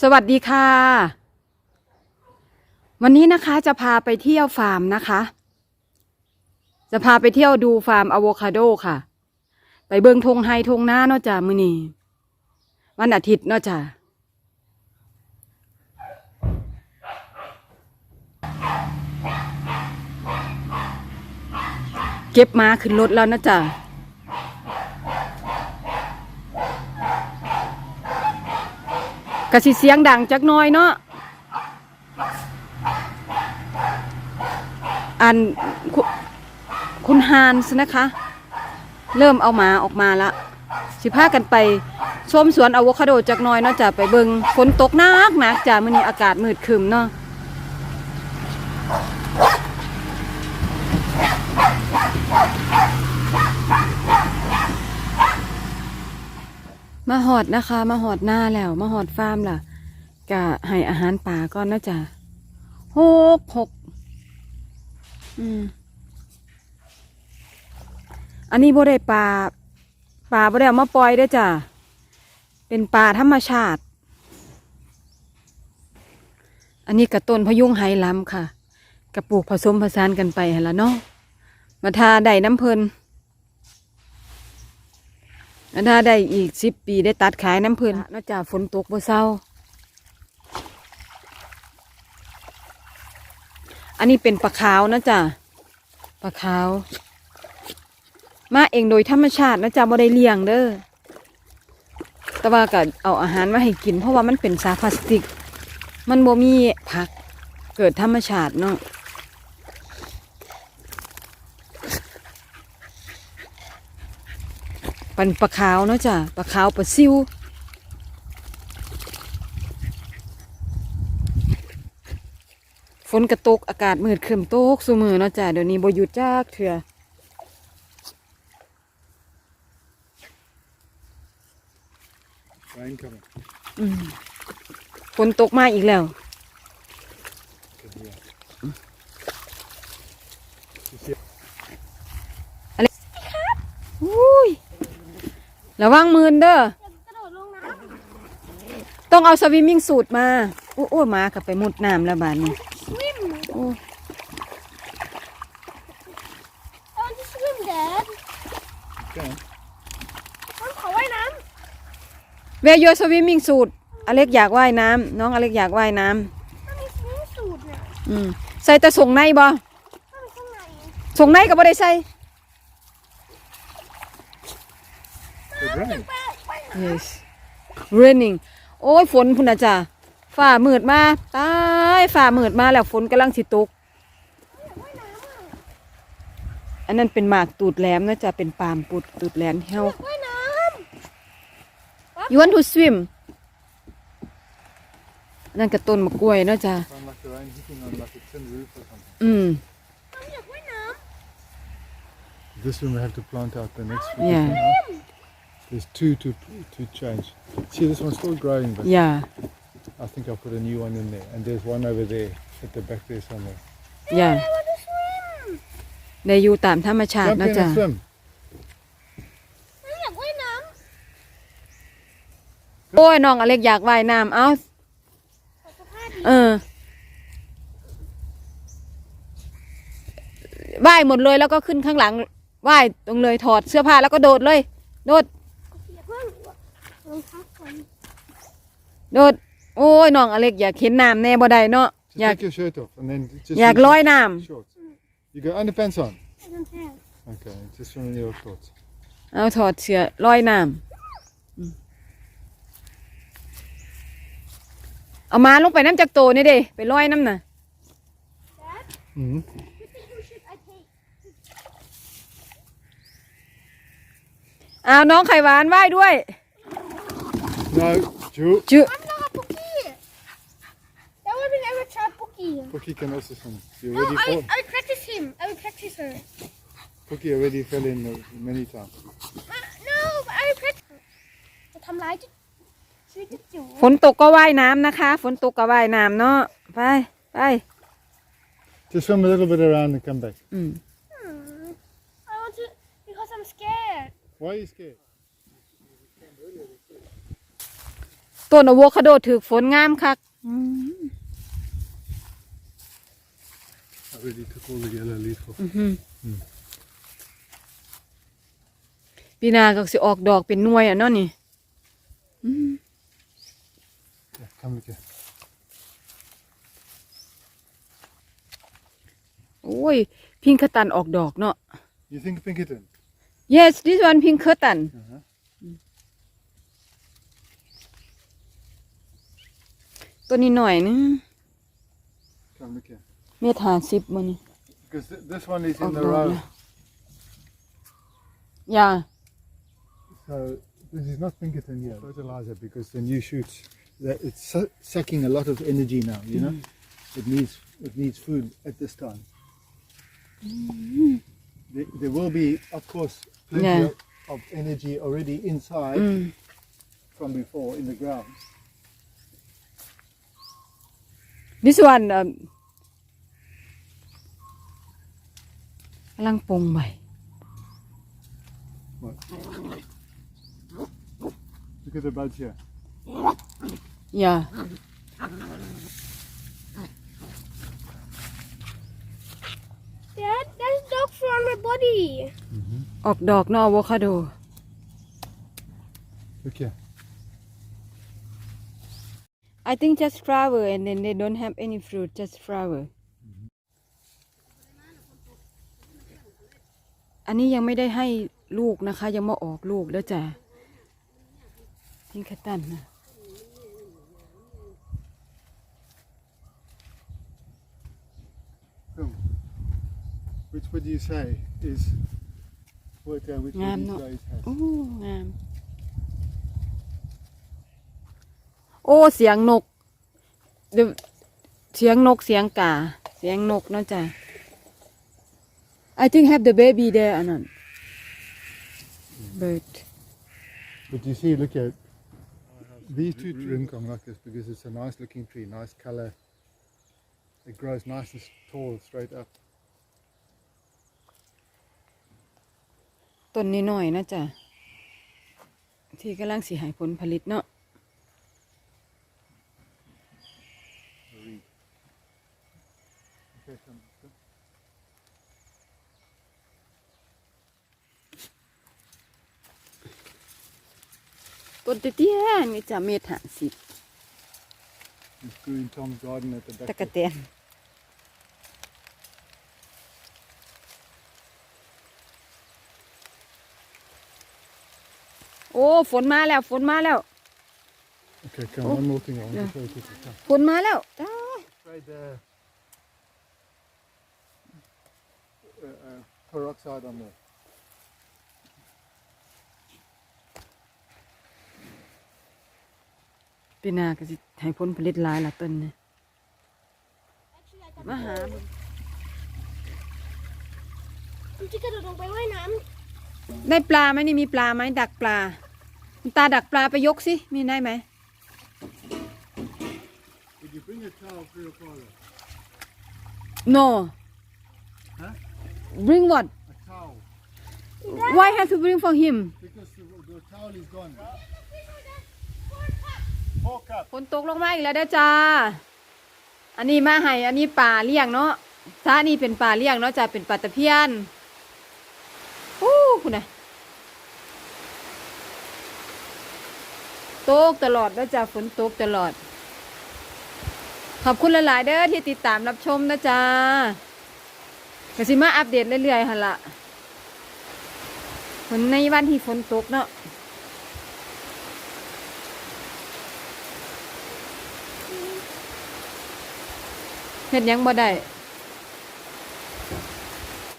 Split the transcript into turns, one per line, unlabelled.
สวัสดีค่ะ วันนี้นะคะจะพาไปเที่ยวฟาร์มนะคะ จะพาไปเที่ยวดูฟาร์มอะโวคาโดค่ะ ไปเบิงทงไฮทงหน้าเนาะจ้ะมือนี้วันอาทิตย์เนาะจ้ะเก็บมาขึ้นรถแล้วนะจ้ะ กะสิเสียงดังจักน้อยเนาะอันคุคุณฮานส์นะคะ เริ่มเอาหมาออกมาละสิพากันไปชมสวนอะโวคาโดจักน้อยเนาะจ้ะไปเบิงฝนตกหนักหนักจ้ะมื้อนี้อากาศมืดครึมเนาะ มาหอดนะคะ มาหอดหน้าแล้ว มาหอดฟาร์มล่ะกะให้อาหารป่าก่อนนะจ๊ะหกหกอืมอันนี้บ่ได้ปลาปลาบ่ได้เอามาปล่อยได้จ้ะเป็นปลาธรรมชาติ อันนี้กระต้นพยุงไหหล้ำค่ะกระปลูกผสมผสานกันไปหั่นละเนาะมาทาได้น้ำเพลิน ถ้าได้อีกสิบปีได้ตัดขายน้ำเพื้นนอกจากฝนตกบ่เศร้า อันนี้เป็นปลาขาวนะจ๊ะปลาขาว มาเองโดยธรรมชาตินะจ๊ะบ่ได้เลี้ยงเด้อแต่ว่าก็เอาอาหารมาให้กิน เพราะว่ามันเป็นสาพลาสติก มันบ่มีผักเกิดธรรมชาติเนาะ ปันปลาขาวเนาะจ้ะปลาขาวปลาซิวฝนกระตกอากาศมืดครึมตกสูมือเนาะจ้ะเดี๋ยวนี้บ่หยุดจักเถื่อ
Rain coming.
อืมฝนตกมาอีกแล้ว
Good here. You see,
อุ้ย ระวังมืนเด้อ
กระโดดลงน้ำ
ต้องเอาสวิมมิ่งสูตรมาโอ้โอ้หมากับไปมุดน้ำแล้วบาดนี้
swim
โอ้
I want to swim Dad
go on.
มันขอว่ายน้
เวโยสวิมมิ่งสูตรอเล็กอยากว่ายน้ำน้องอเล็กอยากว่ายน้ำำ
มันมี swim suit เนี่ย
อืมใส่แต่ส่งในบ่
มันมีข้างใน
ส่งในก็บ่ได้ใส่
rain.
ไปไป
yes raining โอ้ยฝนพุ่นนะจ้ะฟ้ามืดมาตายฟ้ามืดมาแล้วฝนกำลังสิตก อันนั้นเป็นหมากตูดแหลมนะจ๊ะเป็นปาล์มปูดตูดแหลมเฮา
ว่ายน้
you want to swim อันนั่นกระต้นมะกล้วยเนาะจ้ะ
Sound like the rain hitting on like a tin roof or something.
อืมำ
มันอยากว่ายน้
This one we have to plant out the next week.
Yeah.
There's two to to change. See, this one's still growing, but
อย่า
I think I'll put a new one in there. And there's one over there at the back there somewhere.
อย่าำ
I want to swim
ได้อยู่ตามธรรมชาติ
Jump
เนาะ
in
จ้ะ
and swim.
มันอยากว่ายน้
โอ้ยน้องอเล็กอยากว่ายน้ำเอ้าำ
ขอสภาพดี
เออว่ายหมดเลยแล้วก็ขึ้นข้างหลังว่ายตรงเลยถอดเสื้อผ้าแล้วก็โดดเลย โดด
อย่าเพิ่งรองเท้าก่อน
โดดโอ้ยน้องอเล็กอยากเห็นน้ำแน่บ่ได้เนาะ
So
อยาก
take your shirt off and then just
อยาก
use
ลอยน้
shorts. You got underpants on.
ไม่ต้องแท้
Okay, just from your thoughts. ำ
เอาถอดเสื้อลอยน้ำอืมเอามาลงไปน้ำจากโตนี่เด้ไปลอยน้ำน่ะ
Mm-hmm.
You think who should I take
เอาน้องไข่หวานว่ายด้วย
No, Ju.
จื้อ
I'm not a bookie That would have ever tried bookie
Pookie can also swim. You
No
already
I
fall.
I would practice him I would practice her
Pookie already fell in uh, many times.
Uh, no, I practice. จะทำร้ายจิชีวิตจิ๋ว
ฝนตกก็ว่ายน้ำนะคะ ฝนตกก็ว่ายน้ำเนาะไปไป
Just swim a little bit around and come back.
อืม
Hmm. I want to because I'm scared.
Why are you scared?
ต้นอะโวคาโดถือฝนงามคักอืม
I already took all the yellow leaf off.
อื้อหือปีหนาก็สิออกดอกเป็นหน่วยอะเนาะนี่
Yeah, come look here.
โอ้ย พิงคตันออกดอกเนาะ
You think Pinkerton?
yes this one พิงคตัน
Uh-huh.
ตัวนี้หน่อยนึง
Come look here.
เมตรหาสิบมันนี่
Because th- this one is in
Oh,
the
no,
row.
yeah. อย่า
So this is not Pinkerton yet. Fertilizer because the new shoots that it's su- sucking a lot of energy now. You know, it needs it needs food at this time. There, there will be, of course, plenty
Yeah.
of, of energy already inside
อืม
from before in the ground.
this one เ ำลังปรุงใหม่
What? Look at the buds here.
อย่า
Dad, there's dog fur on my body.
ออกดอกเนาะอะโวคาโด
Look here.
I think just flower and then they don't have any fruit just flower อันนี้ยังไม่ได้ให้ลูกนะคะ ยังมาออกลูกแล้วจ้ะพิงคตันนะ
Film. Which would you say is what? Uh, which
Yeah,
of
I'm
these
not-
guys has?
โอ้งาม โอ้เสียงนกเดี๋ยวเสียงนกเสียงกา เสียงนกเนาะจ้ะ I think have the baby there อันนั้น bird
But you see, look at these two rincon like this because it's a nice looking tree, nice color. It grows nice and tall, straight up.
ต้นนี้หน่อยๆนะจ๊ะ ที่กำลังสิใหายผลผลิตเนาะ ต้นเตี้ยๆนี่จะเมตรหาสิบ
It's grew in Tom's garden at the back.
ตะกะ
of-
แตนโอ้ฝนมาแล้วฝนมาแล้ว
Okay, come.
Oh.
One more thing I want
Yeah.
to show you. quickly. Come.
ฝนมาแล้วจ้า
Spray the uh, uh, peroxide on there.
ปีหนาก็สิให้ผลผลิตหลายละต้นเนี่ย
Actually, I got
มาหา
ผมจะกระโดดลงไปว่ายน้
ได้ปลาไหมนี่มีปลาไหมดักปลา ตาดักปลาไปยกสิ มีได้ไหม
Did you bring a towel for your father?
no
Huh?
bring what
A towel.
why have to bring for him
Because the, the towel is gone.
ฝนตกลงมาอีกแล้วเด้อจ้า อันนี้มาให้อันนี้ป่าเลี้ยงเนาะถ้านี่เป็นป่าเลี้ยงเนาะจ้าเป็นป่าตะเพียนอู้คุณน่ะตกตลอดเด้อจ้าฝนตกตลอด ขอบคุณหลาย ๆ เด้อที่ติดตามรับชมนะจ้ากสิมาอัปเดตเรื่อย ๆ หั่นละฝนในวันที่ฝนตกเนาะ เฮ็ดหยังบ่ได้